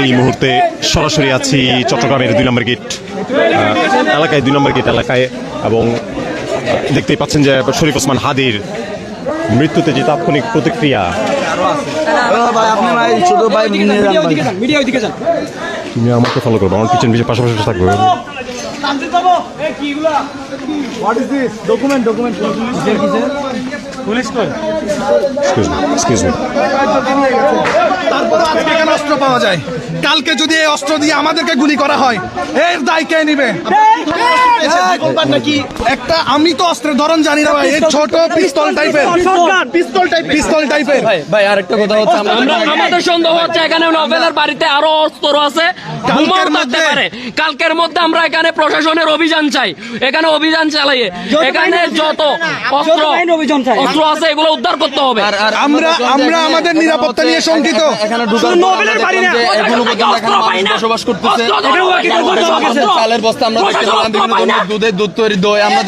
এই মুহূর্তে সরাসরি আছি চট্টগ্রামের দুই নম্বর গেট এলাকায় দুই নম্বর গেট এলাকায় এবং দেখতেই পাচ্ছেন যে শরীফ ওসমান হাদির মৃত্যুতে যে তাৎক্ষণিক প্রতিক্রিয়া ভাই আপনি ভাই ছোট ভাই নিয়ে যান ভাই। মিডিয়া ওইদিকে যান তুমি আমাকে ফলো করব আমার পিছন পিছনে পাশাপাশি থাকবে। এক্সকিউজ মি তারপর আজকে কেন অস্ত্র পাওয়া যায়? কালকে যদি এই অস্ত্র দিয়ে আমাদেরকে গুলি করা হয় এর দায় কে নিবে? একটা আমি তো অস্ত্রের ধরন জানি না ভাই ছোট পিস্তল টাইপের। পিস্তল টাইপ পিস্তল টাইপের। ভাই আরেকটা কথা হচ্ছে আমরা আমাদের সন্দেহ হচ্ছে এখানে নভেলের বাড়িতে আরও অস্ত্র আছে। থাকতে মধ্যে- কালকের মধ্যে আমরা এখানে প্রশাসনের অভিযান চাই। এখানে অভিযান চালাইয়ে এখানে যত অস্ত্র। অস্ত্র আছে এগুলো উদ্ধার করতে হবে। আর- আমরা আমরা আমাদের নিরাপত্তা নিয়ে শঙ্কিত। এখানে আমরা বাড়ি না। এখনও পর্যন্ত বসবাস করতেছে। হয় হয়ে। চালের বস্তা আমরা দেখতে পেলাম বিভিন্ন দুধের দুধ তৈরি দই আমরা